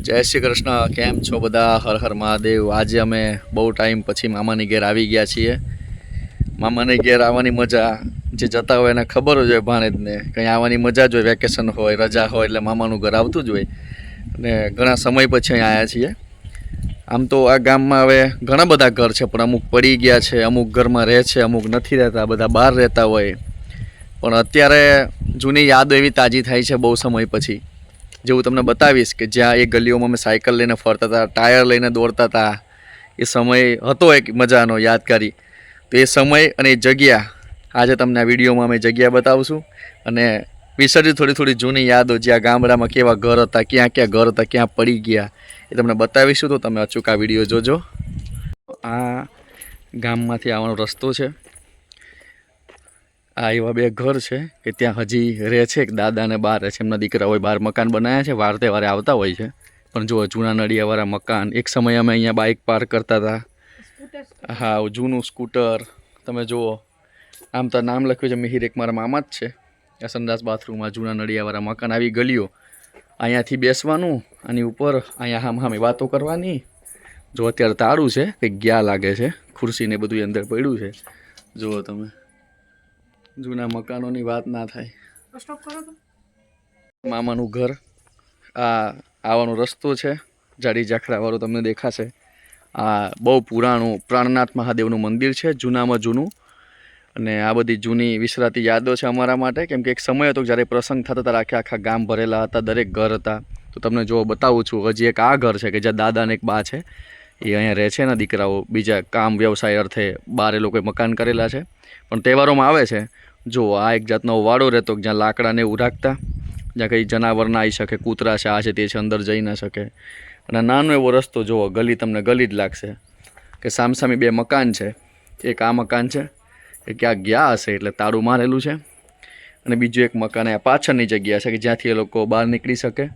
જય શ્રી કૃષ્ણ, કેમ છો બધા? હર હર મહાદેવ. આજે અમે બહુ ટાઈમ પછી મામાની ઘેર આવી ગયા છીએ. મામાની ઘેર આવવાની મજા જે જતા હોય એને ખબર જ હોય ભાણેજને. કંઈ આવવાની મજા જ હોય, વેકેશન હોય, રજા હોય, એટલે મામાનું ઘર આવતું જ હોય. અને ઘણા સમય પછી અહીં આવ્યા છીએ. આમ તો આ ગામમાં હવે ઘણા બધા ઘર છે, પણ અમુક પડી ગયા છે, અમુક ઘરમાં રહે છે, અમુક નથી રહેતા, બધા બહાર રહેતા હોય. પણ અત્યારે જૂની યાદો એવી તાજી થાય છે બહુ સમય પછી. જેવું તમને બતાવીશ કે જ્યાં એ ગલીઓમાં અમે સાયકલ લઈને ફરતા હતા, ટાયર લઈને દોડતા હતા, એ સમય હતો એક મજાનો યાદગારી. તો એ સમય અને એ જગ્યા, આજે તમને આ વિડીયોમાં અમે જગ્યા બતાવશું અને વિસર્જિત થોડી થોડી જૂની યાદો જ્યાં ગામડામાં કેવા ઘર હતા, ક્યાં ક્યાં ઘર હતા, ક્યાં પડી ગયા, એ તમને બતાવીશું. તો તમે અચૂક આ વીડિયો જોજો. આ ગામમાંથી આવવાનો રસ્તો છે. આ એવા બે ઘર છે કે ત્યાં હજી રહે છે, એક દાદા અને બાર છે. એમના દીકરા હોય, બહાર મકાન બનાવ્યા છે, વાર તહેવારે આવતા હોય છે. પણ જુઓ, જૂના નડિયાવાળા મકાન, એક સમયે અમે અહીંયા બાઇક પાર્ક કરતા હતા. હા જૂનું સ્કૂટર તમે જુઓ, આમ તો નામ લખ્યું છે, મિહિર એક મારા મામા જ છે. આ સંદાસ બાથરૂમમાં જૂના નડિયાવાળા મકાન આવી ગલીઓ અહીંયાથી બેસવાનું, આની ઉપર અહીંયા હામ હામે વાતો કરવાની. જો અત્યારે તાળું છે, કંઈક ગયા લાગે છે ખુરશીને બધું અંદર પડ્યું છે. જુઓ તમે. જૂના મકાનોની વાત ના થાય. મામાનું ઘર આ આવવાનો રસ્તો છે જાડી જાખરાવાળું તમને દેખાશે. આ બહુ પુરાણું પ્રાણનાથ મહાદેવનું મંદિર છે જૂનામાં જૂનું. અને આ બધી જૂની વિસરાતી યાદો છે અમારા માટે કેમ કે એક સમય હતો જ્યારે પ્રસંગ થતા હતા આખે આખા ગામ ભરેલા હતા દરેક ઘર હતા. તો તમને જો બતાવું છું હજી એક આ ઘર છે કે જ્યાં દાદા અને એક બા છે એ અહીંયા રહે છે ને દીકરાઓ. બીજા કામ વ્યવસાય અર્થે બારે લોકોએ મકાન કરેલા છે. પણ તહેવારોમાં આવે છે જો આ એક જાતનો વાડો રહેતો જ્યાં લાકડાને એવું રાખતા, જ્યાં કંઈ જનાવર ના આવી શકે, કૂતરા છે, આ છે તે છે, અંદર જઈ ના શકે. અને નાનો એવો રસ્તો જુઓ ગલી તમને ગલી જ લાગશે. કે સામસામે બે મકાન છે. એક આ મકાન છે એ ક્યાંક ગયા હશે, એટલે તાળું મારેલું છે. અને બીજું એક મકાન આ પાછળની જગ્યા છે, કે જ્યાંથી એ લોકો બહાર નીકળી શકે.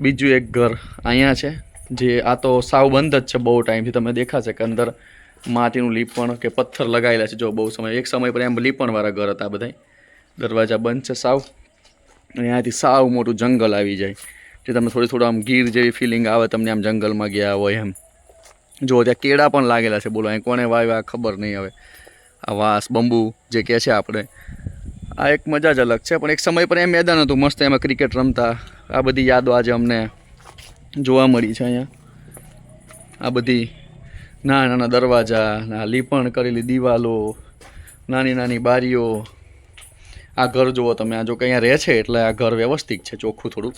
બીજું એક ઘર અહીંયા છે, જે આ તો સાવ બંધ જ છે, બહુ ટાઈમથી તમે દેખાશે કે અંદર માટીનું લીપણ કે પથ્થર લગાવેલા છે. જો બહુ સમય એક સમય પર એમ લીપણવાળા ઘર હતા બધા દરવાજા બંધ છે સાવ. અને અહીંયાથી સાવ મોટું જંગલ આવી જાય. જે તમને થોડી થોડું આમ ગીર જેવી ફિલિંગ આવે, તમને આમ જંગલમાં ગયા હોય એમ. જો ત્યાં કેળા પણ લાગેલા છે. બોલો, અહીં કોને વાવ્યા ખબર નહીં હવે. આ વાસ, બંબુ જે કહે છે આપણે. આ એક મજા જ અલગ છે. પણ એક સમય પર એમ મેદાન હતું. મસ્ત એમાં ક્રિકેટ રમતા. આ બધી યાદો આજે અમને જોવા મળી છે અહીંયા. આ બધી નાના નાના દરવાજા, ના લીપણ કરેલી દિવાલો, નાની નાની બારીઓ. આ ઘર જુઓ તમે, આ જો અહીંયા રહે છે એટલે આ ઘર વ્યવસ્થિત છે, ચોખ્ખું થોડુંક.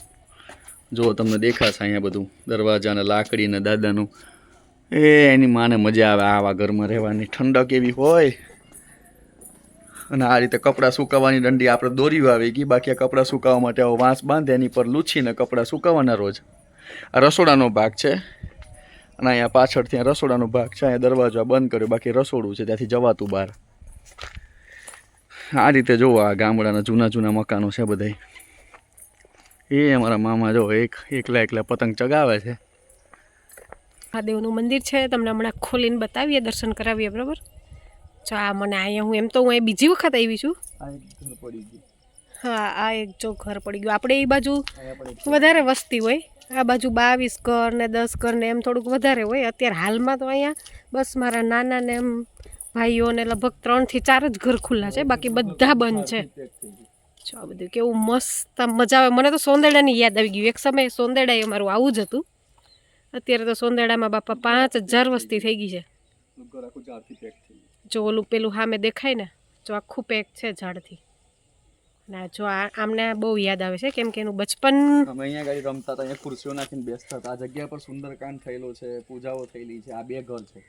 જુઓ તમને દેખાશે અહીંયા બધું, દરવાજાને, લાકડીને, દાદાનું. એ, એની માને મજા આવે આવા ઘરમાં રહેવાની, ઠંડક એવી હોય. અને આ રીતે કપડાં સુકાવવાની દંડી આપણે દોરી આવી ગઈ, બાકી આ કપડાં સુકાવવા માટે આવો વાંસ બાંધે, એની પર લૂછીને કપડાં સુકાવવાના રોજ. આ રસોડાનો ભાગ છે. અને અહીંયા પાછળ ત્યાં રસોડાનો ભાગ છે. અહીંયા દરવાજો આ બંધ કર્યો. બાકી રસોડું છે. ત્યાંથી જવાતું બહાર. આ રીતે જુઓ આ ગામડાના જૂના જૂના મકાનો છે બધાય. એ અમારા મામા જો એક એકલા એકલા પતંગ ચગાવે છે. મહાદેવનું મંદિર છે. તમને હમણાં ખોલીને બતાવીએ દર્શન કરાવીએ બરાબર? જો આ મને અહીંયા હું એમ તો હું અહીં બીજી વખત આવી છું. આ એક ઘર પડી ગયું. હા આ એક જો ઘર પડી ગયું. આપણે એ બાજુ વધારે વસ્તી હોય. આ બાજુ બાવીસ ઘર ને દસ ઘર ને એમ થોડુંક વધારે હોય. અત્યારે હાલમાં તો અહીંયા બસ મારા નાના ને એમ ભાઈઓને લગભગ ત્રણથી ચાર જ ઘર ખુલ્લા છે. બાકી બધા બંધ છે. જો આ બધું કેવું મસ્ત મજા આવે. મને તો સોંદેડાની યાદ આવી ગયું. એક સમયે સોંદેડા એ અમારું આવું જ હતું. અત્યારે તો સોંદેડામાં બાપા પાંચ હજાર વસ્તી થઈ ગઈ છે. જો ઓલું પેલું હામે દેખાય ને જો આખું પેક છે ઝાડથી. આ જો આ આમને બહુ યાદ આવે છે કેમ કે એનું બચપન અમે અહીંયા ગાડી રમતા હતા અહીંયા ખુરશીઓ નાખીને બેસતા હતા. આ જગ્યા પર સુંદરકાંડ થયેલો છે પૂજાઓ થયેલી છે આ બે ઘર છે.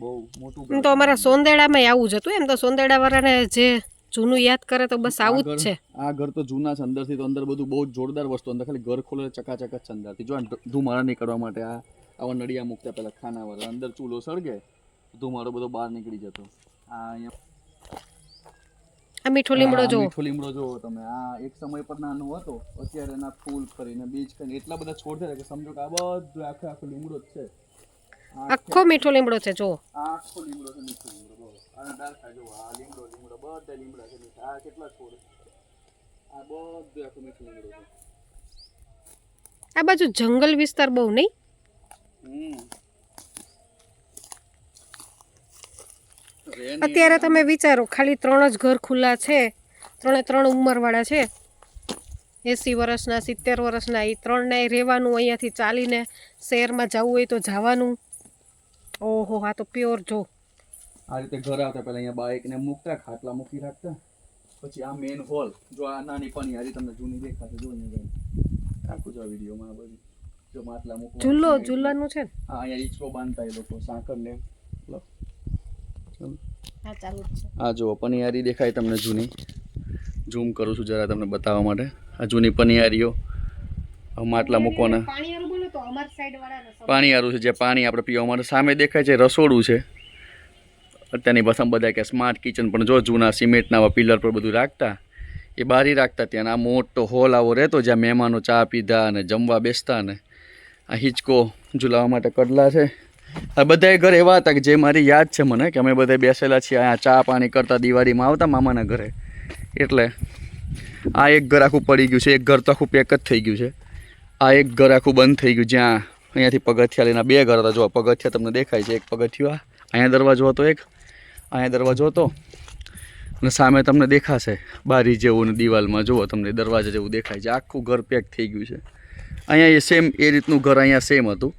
બહુ મોટું તો અમારા સોંદેડામાં આવું જ હતું એમ તો સોંદેડાવાળાને જે જૂનું યાદ કરે તો બસ આવું જ છે. આ ઘર તો જૂના છે અંદરથી તો અંદર બધું બહુ જોરદાર વસ્તુ અંદર ખાલી ઘર ખોલે ચકાચક જ અંદરથી. જો ધુમાડા નીકળવા માટે આ આવા નડિયા મૂકતા પેલા ખાનાવાળા અંદર ચૂલો સળગે ધુમાડો બધો બહાર નીકળી જતો. આ અહીંયા આ મીઠો લીમડો આ જો. મીઠો લીમડો જોવો તમે. આ એક સમય પર નાનો હતો અત્યારે એના ફૂલ કરીને બીજ કરીને એટલા બધા છોડ છે કે સમજો કે આ બધું આખો આખો લીમડો જ છે. આ આખો મીઠો લીમડો છે જો. આ આખો લીમડો છે મીઠો લીમડો બહુ. આ ડાળખા જો આ લીમડો લીમડો બધા લીમડા છે મીઠા. આ કેટલા છોડ છે? આ બધું આખો મીઠો લીમડો છે. આ બાજુ જંગલ વિસ્તાર બહુ નહીં? અત્યારે તમે વિચારો ખાલી ત્રણ જ ઘર ખુલ્લા છે. ત્રણે ત્રણ ઉંમરવાળા છે. એંસી વર્ષના સિત્તેર વર્ષના એ ત્રણને રહેવાનું અહીંયાથી ચાલીને શહેરમાં જવું હોય તો જવાનું. ઓહો આ તો પ્યોર જો. આ રીતે ઘર આવતા પહેલા અહીંયા બાઇકને મૂકતા ખાટલા મૂકી રાખતા. પછી આ મેઇન હોલ જો આ નાની પણ યારી તમને જૂની દેખાશે જો અહીંયા આખું જો વિડીયોમાં આ બધું. જો માટલા મૂકવા ઝૂલો ઝૂલાનું છે ને? હા અહીંયા ઈચકો બાંધતા એ લોકો સાંકળ ને લો. ચાલો. હા ચાલુ જ છે આ જુઓ પનિયારી દેખાય તમને જૂની. ઝૂમ કરું છું જરા તમને બતાવવા માટે. આ જૂની પનિયારીઓ માટલા મૂકવાના. પાણી વાળા પાણીયારું છે જે પાણી આપણે પીવા માટે. સામે દેખાય છે રસોડું છે. અત્યારની ભાષામાં બધા કે સ્માર્ટ કિચન પણ જો જૂના સિમેન્ટના પિલર પર બધું રાખતા એ બારી રાખતા ત્યાં. આ મોટો હોલ આવો રહેતો જ્યાં મહેમાનો ચા પીધા અને જમવા બેસતા ને આ હિંચકો ઝુલાવા માટે કડલા છે. આ બધાય ઘર એવા હતા કે જે મારી યાદ છે મને, કે અમે બધા બેસેલા છીએ અહીંયા ચા પાણી કરતા દિવાળીમાં આવતા મામાના ઘરે. એટલે આ એક ઘર આખું પડી ગયું છે, એક ઘર તો આખું પેક જ થઈ ગયું છે. આ એક ઘર આખું બંધ થઈ ગયું, જ્યાં અહીંયાથી પગથિયા લઈને બે ઘર હતા. જો પગથિયા તમને દેખાય છે, એક પગથિયું અહીંયા દરવાજો હતો એક, અહીંયા દરવાજો હતો. અને સામે તમને દેખાશે, બારી જેવું ને દિવાલમાં, જુઓ, તમને દરવાજા જેવું દેખાય છે. આખું ઘર પેક થઈ ગયું છે. અહીંયા એ સેમ એ રીતનું ઘર અહીંયા સેમ હતું.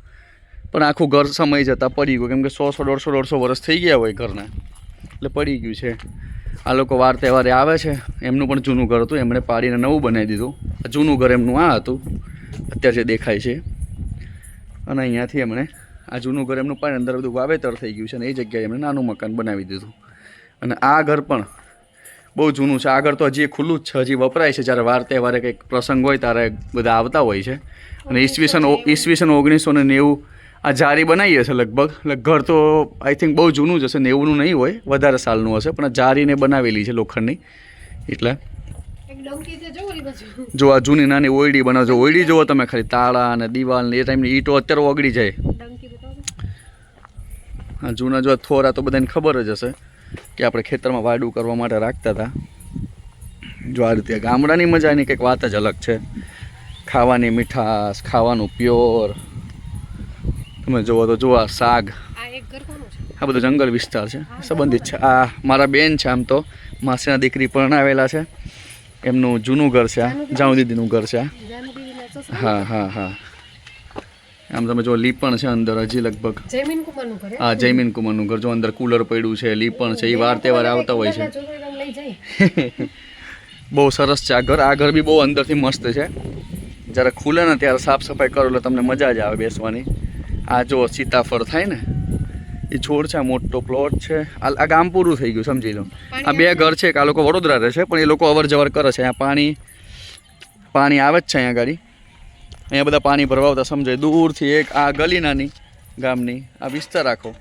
પણ આખું ઘર સમય જતાં પડી ગયું. કેમ કે સો સો, દોઢસો દોઢસો વર્ષ થઈ ગયા હોય ઘરના. એટલે પડી ગયું છે. આ લોકો વાર તહેવારે આવે છે. એમનું પણ જૂનું ઘર હતું. એમણે પાડીને નવું બનાવી દીધું. જૂનું ઘર એમનું આ હતું. અત્યારે જે દેખાય છે. અને અહીંયાથી એમણે આ જૂનું ઘર એમનું પણ અંદર બધું વાવેતર થઈ ગયું છે અને એ જગ્યાએ એમણે નાનું મકાન બનાવી દીધું. અને આ ઘર પણ બહુ જૂનું છે. આગળ તો હજી ખુલ્લું જ છે. હજી વપરાય છે. જ્યારે વાર તહેવારે કંઈક પ્રસંગ હોય ત્યારે બધા આવતા હોય છે. અને ઈસવીસન ઈસવીસન ઓગણીસો ને નેવું આ જારી બનાવી હશે લગભગ. એટલે ઘર તો આઈ થિંક બહુ જૂનું જ હશે નેવુંનું નહીં હોય વધારે સાલનું હશે પણ આ જારીને બનાવેલી છે લોખંડની. એટલે જો આ જૂની નાની ઓયડી બનાવજો ઓયડી જુઓ તમે ખાલી તાળા અને દિવાલ ને એ ટાઈમની ઈંટો અત્યારે ઓગળી જાય. હા આ જૂના જો થોરા તો બધાને ખબર જ હશે કે આપણે ખેતરમાં વાડું કરવા માટે રાખતા હતા. જો આ રીતે ગામડાની મજા એની કંઈક વાત જ અલગ છે. ખાવાની મીઠાશ ખાવાનું પ્યોર. તમે જુઓ તો જુઓ શાક આ બધું જંગલ વિસ્તાર છે. સંબંધિત છે. આ મારા બેન છે આમ તો. માસીના દીકરી પરણાવેલા છે. એમનું જૂનું ઘર છે આ. જાઉ દીદીનું ઘર છે આ. હા હા હા. આમ તમે જો લીપણ છે અંદર હજી લગભગ. હા. જયમીન કુમારનું ઘર. જો અંદર કુલર પડ્યું છે લીપણ છે. એ વાર તહેવાર આવતા હોય છે. બહુ સરસ છે આ ઘર. આ ઘર બી બહુ અંદરથી મસ્ત છે. જ્યારે ખુલે ને ત્યારે સાફ સફાઈ કરો એટલે તમને મજા જ આવે બેસવાની. આ જો સીતાફળ થાય ને એ છોડ છે મોટો પ્લોટ છે. આ ગામ પૂરું થઈ ગયું સમજી લો. આ બે ઘર છે કે આ લોકો વડોદરા રહે છે પણ એ લોકો અવર જવર કરે છે. અહીંયા પાણી પાણી આવે જ છે અહીંયા ગાડી. અહીંયા બધા પાણી ભરવાવતા સમજાય. દૂરથી એક આ ગલી નાની ગામની આ વિસ્તાર આખો.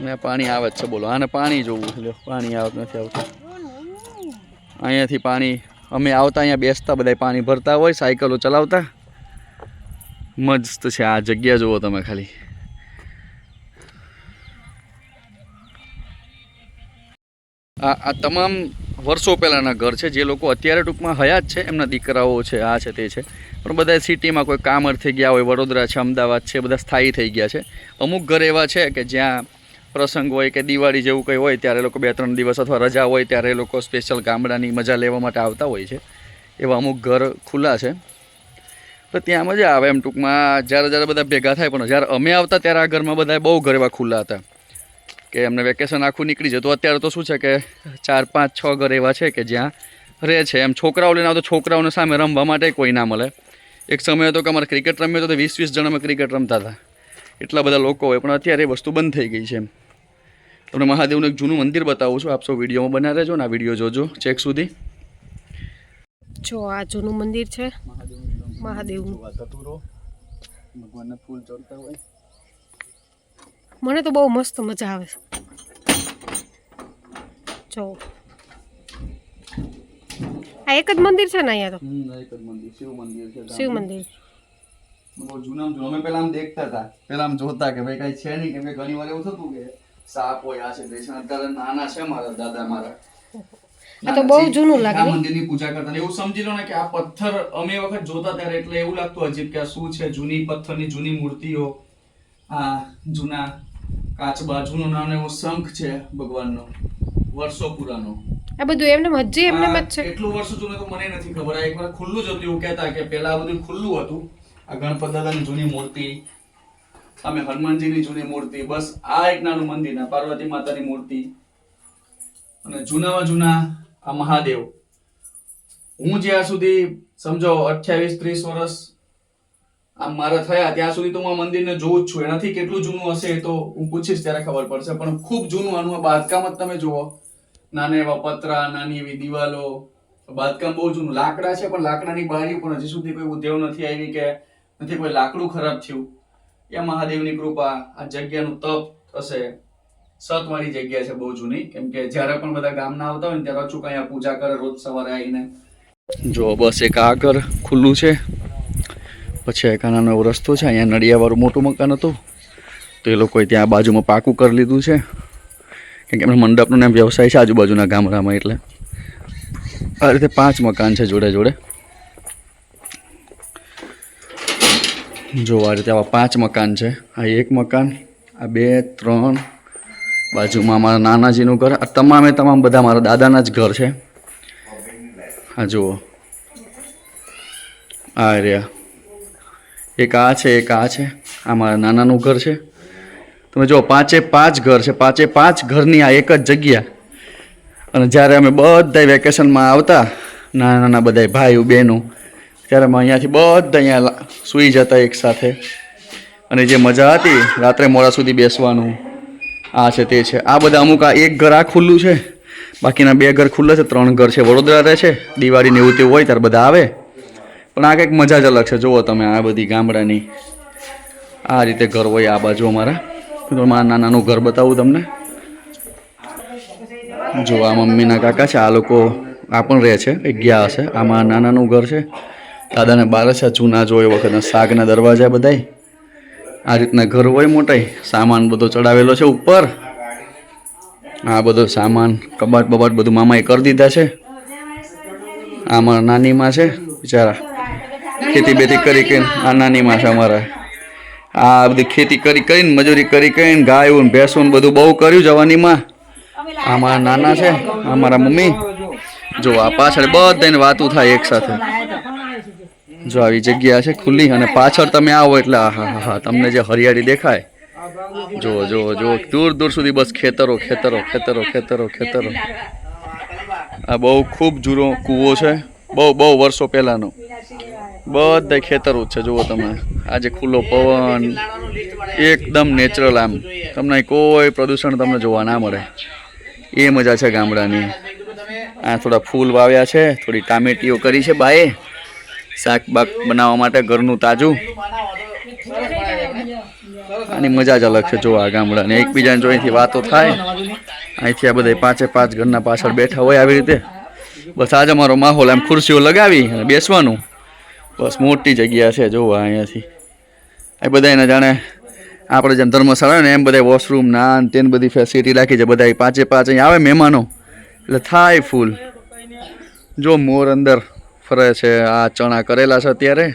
અને પાણી આવે જ છે બોલો. આને પાણી જોવું છે. પાણી આવત નથી આવતું. અહીંયાથી પાણી અમે આવતા અહીંયા બેસતા બધા પાણી ભરતા હોય સાયકલો ચલાવતા. મસ્ત છે આ જગ્યા જુઓ તમે ખાલી. આ આ તમામ વર્ષો પહેલાંના ઘર છે, જે લોકો અત્યારે ટૂંકમાં હયાત છે, એમના દીકરાઓ છે, આ છે, તે છે. પણ બધા સિટીમાં કોઈ કામ અર્થે ગયા હોય, વડોદરા છે, અમદાવાદ છે, બધા સ્થાયી થઈ ગયા છે. અમુક ઘર એવા છે કે જ્યાં પ્રસંગ હોય કે દિવાળી જેવું કંઈ હોય, ત્યારે લોકો બે ત્રણ દિવસ અથવા રજા હોય, ત્યારે લોકો સ્પેશિયલ ગામડાની મજા લેવા માટે આવતા હોય છે. એવા અમુક ઘર ખુલ્લા છે. તો ત્યાં મજા આવે એમ ટૂંકમાં. જ્યારે જ્યારે બધા ભેગા થાય પણ જ્યારે અમે આવતા ત્યારે આ ઘરમાં બધા બહુ ઘર એવા ખુલ્લા હતા. કે એમને વેકેશન આખું નીકળી જતું. અત્યારે તો શું છે કે ચાર પાંચ છ ઘર એવા છે કે જ્યાં રહે છે. એમ છોકરાઓ લઈને આવતો છોકરાઓને સામે રમવા માટે કોઈ ના મળે. એક સમય હતો કે અમારે ક્રિકેટ રમ્યો તો વીસ વીસ જણ અમે ક્રિકેટ રમતા હતા. એટલા બધા લોકો હોય. પણ અત્યારે એ વસ્તુ બંધ થઈ ગઈ છે એમ. તમને મહાદેવનું એક જૂનું મંદિર બતાવું છું. આપ સૌ વિડીયોમાં બના રહેજો ને આ વીડિયો જોજો. ચેક સુધી. જો આ જૂનું મંદિર છે. મહાદેવનું. ભગવાનના ફૂલ ચડતા હોય. મને તો બહુ મસ્ત મજા આવે છે. જો. આ એક જ મંદિર છે ને અહીંયા તો? એક જ મંદિર શિવ મંદિર છે શિવ મંદિર. બહુ જૂનામાં જૂના અમે આમ દેખતા હતા. પેલા આમ જોતા કે ભાઈ કઈ છે નહીં કેમ કે ઘણી વાર એવું થતું કે સાપ હોય આ છે અત્યારે નાના છે મારા દાદા મારા. આ તો બહુ જૂનું લાગે. આ મંદિરની પૂજા કરતા. એવું સમજી લો ને કે આ પથ્થર અમે વખત જોતા ત્યારે એટલે એવું લાગતું અજીબ કે આ શું છે જૂની પથ્થરની જૂની મૂર્તિઓ આ જૂના કાચબા જૂનો નાનો એવો શંખ છે ભગવાનનો વર્ષો પુરાનો. આ બધું એમને હજી એમને મત છે. કેટલું વર્ષો જૂનું તો મને નથી ખબર. આ એકવાર ખુલ્લું જ હતું એવું કહેતા કે પહેલા આ બધું ખુલ્લું હતું. આ ગણપત દાદાની જૂની મૂર્તિ અમે હનુમાનજીની જૂની મૂર્તિ બસ આ એક નાનું મંદિર આ પાર્વતી માતાની મૂર્તિ. અને જૂનામાં જૂના આ મહાદેવ. હું જ્યાં સુધી સમજો અઠ્યાવીસ, ત્રીસ વર્ષ આમ મારા થયા, ત્યાં સુધી તો હું આ મંદિરને જોઉં જ છું. એનાથી કેટલું જૂનું હશે તો હું પૂછીશ ત્યારે ખબર પડશે. પણ ખૂબ જૂનું આનું બાંધકામ જ તમે જુઓ. નાના એવા પતરા, નાની એવી દિવાલો. બાંધકામ બહુ જૂનું. લાકડા છે, પણ લાકડાની બારી પણ હજી સુધી કોઈ ઉદ્યોગ નથી આવી કે નથી કોઈ લાકડું ખરાબ થયું. એ મહાદેવની કૃપા આ જગ્યાનું તપ હશે. સતવાળી જગ્યા છે બહુ જૂની. કેમ કે જ્યારે પણ બધા ગામના આવતા હોય ને ત્યારે અચૂક અહીંયા પૂજા કરે, રોજ સવારે આવીને. જો બસ એક આગળ ખુલ્લું છે. પછી એક નાનો રસ્તો છે. અહીંયા નડિયાવાળું મોટું મકાન હતું. તો એ લોકોએ ત્યાં બાજુમાં પાકું કરી લીધું છે. કેમ કે એમના મંડપનો ને વ્યવસાય છે આજુબાજુના ગામડામાં એટલે. આ રીતે પાંચ મકાન છે જોડે જોડે. જો આ રીતે આવા પાંચ મકાન છે. આ એક મકાન, આ બે, ત્રણ બાજુમાં મારા નાનાજીનું ઘર. આ તમામે તમામ બધા મારા દાદાના જ ઘર છે. હા, જુઓ. આ રહ્યા. એક આ છે, એક આ છે. આ મારા નાનાનું ઘર છે. તમે જો પાંચે પાંચ ઘર છે. પાંચે પાંચ ઘરની આ એક જ જગ્યા. અને જ્યારે અમે બધા વેકેશનમાં આવતા, નાના નાના બધા ભાઈઓ બહેનો, ત્યારે અમે અહીંયાથી બધા અહીંયા સૂઈ જતા એક સાથે. અને જે મજા હતી, રાત્રે મોડા સુધી બેસવાનું. આ છે તે છે. આ બધા અમુક આ એક ઘર આ ખુલ્લું છે. બાકીના બે ઘર ખુલ્લા છે, ત્રણ ઘર છે, વડોદરા રહે છે. દિવાળીને એવું તેવું હોય ત્યારે બધા આવે. પણ આ કંઈક મજા જ અલગ છે. જુઓ તમે આ બધી ગામડાની. આ રીતે ઘર હોય આ બાજુ અમારા. તો મારા નાનાનું ઘર બતાવું તમને. જો આ મમ્મીના કાકા છે, આ લોકો આ પણ રહે છે એ ગયા હશે. આ મારા નાનાનું ઘર છે. દાદાને બાર છે જૂના જો એ વખતના શાકના દરવાજા બધાય. આ રીતના ઘર હોય મોટાઈ સામાન બધો ચડાવેલો છે ઉપર. આ બધો સામાન, કબાટ બબાટ બધું મામાએ કરી દીધા છે. આ મારા નાનીમાં છે, બિચારા. ખેતી બેતી કરી કરીને, આ નાનીમાં છે અમારા. આ બધી ખેતી કરી કરીને, મજૂરી કરી કરીને ગાયું ભેંસું બધું બહુ કર્યું જવાનીમાં. આ મારા નાના છે, આ મારા મમ્મી. જો આ પાછળ બધાને વાતું થાય એક સાથે. જો આવી જગ્યા છે ખુલ્લી અને પાછળ તમે આવો એટલે હા તમને જે હરિયાળી દેખાય. જો જો જો દૂર દૂર સુધી બસ ખેતરો ખેતરો ખેતરો ખેતરો ખેતરો. આ બહુ ખૂબ જૂનો કૂવો છે. બહુ બહુ વર્ષો પહેલાનો. બધા ખેતરો જ છે, જુઓ તમે. આજે ખુલ્લો પવન, એકદમ નેચરલ આમ. તમને કોઈ પ્રદૂષણ તમને જોવા ના મળે. એ મજા છે ગામડાની. આ થોડા ફૂલ વાવ્યા છે, થોડી ટામેટીઓ કરી છે બાએ. શાક બાક બનાવવા માટે ઘરનું તાજું. આની મજા જ અલગ છે, જો આ ગામડાને. એકબીજાને જો અહીંથી વાતો થાય, અહીંથી આ બધા પાંચે પાંચ ઘરના પાછળ બેઠા હોય આવી રીતે. બસ આજ અમારો માહોલ એમ ખુરશીઓ લગાવી અને બેસવાનું. બસ મોટી જગ્યા છે જોવા અહીંયાથી. એ બધા એને જાણે આપણે જેમ ધર્મશાળા ને એમ બધા વોશરૂમ ના તેન તેને બધી ફેસિલિટી રાખી છે બધા પાંચે પાંચ અહીં આવે મહેમાનો. એટલે થાય ફૂલ જો મોર અંદર ફરે છે આ ચણા કરેલા છે અત્યારે.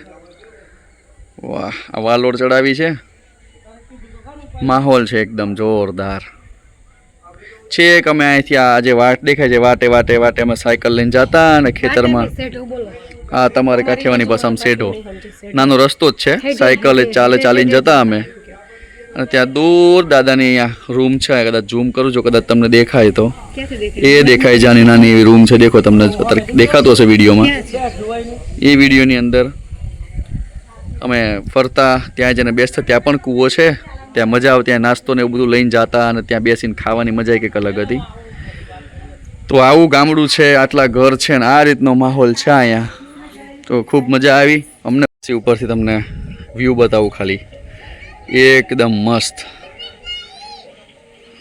વાહ આ વાલોડ ચડાવી છે. માહોલ છે એકદમ જોરદાર. છેક અમે અહીંથી આ જે વાટ દેખાય છે વાટે વાટે વાટે અમે સાયકલ લઈને જતા અને ખેતરમાં આ તમારે કાઠિયાવાની આમ શેઢો નાનો રસ્તો જ છે સાયકલ ચાલે ચાલીને જતા અમે. અને ત્યાં દૂર દાદાની અહીંયા રૂમ છે કદાચ ઝૂમ કરું છું કદાચ તમને દેખાય તો. એ દેખાય જાની નાની એવી રૂમ છે દેખો તમને અત્યારે દેખાતો હશે વિડીયોમાં. એ વિડીયોની અંદર અમે ફરતા ત્યાં જઈને બેસતા ત્યાં પણ કૂવો છે. ત્યાં મજા આવે ત્યાં નાસ્તો ને એવું બધું લઈને જતા અને ત્યાં બેસીને ખાવાની મજા કંઈક અલગ હતી. તો આવું ગામડું છે આટલા ઘર છે ને આ રીતનો માહોલ છે અહીંયા. તો ખૂબ મજા આવી. અમને પછી ઉપરથી તમને વ્યૂ બતાવું ખાલી. એકદમ મસ્ત.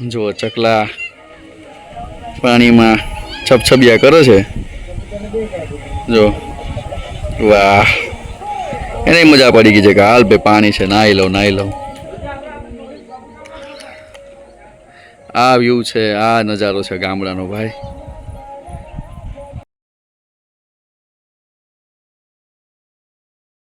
જો ચકલા પાણીમાં છપછબિયા કરે છે. જો વાહ. એને મજા પડી ગઈ છે કે હાલ ભાઈ પાણી છે, નાહી લઉં નાહી લઉં. આ વ્યૂ છે, આ નજારો છે ગામડાનો ભાઈ.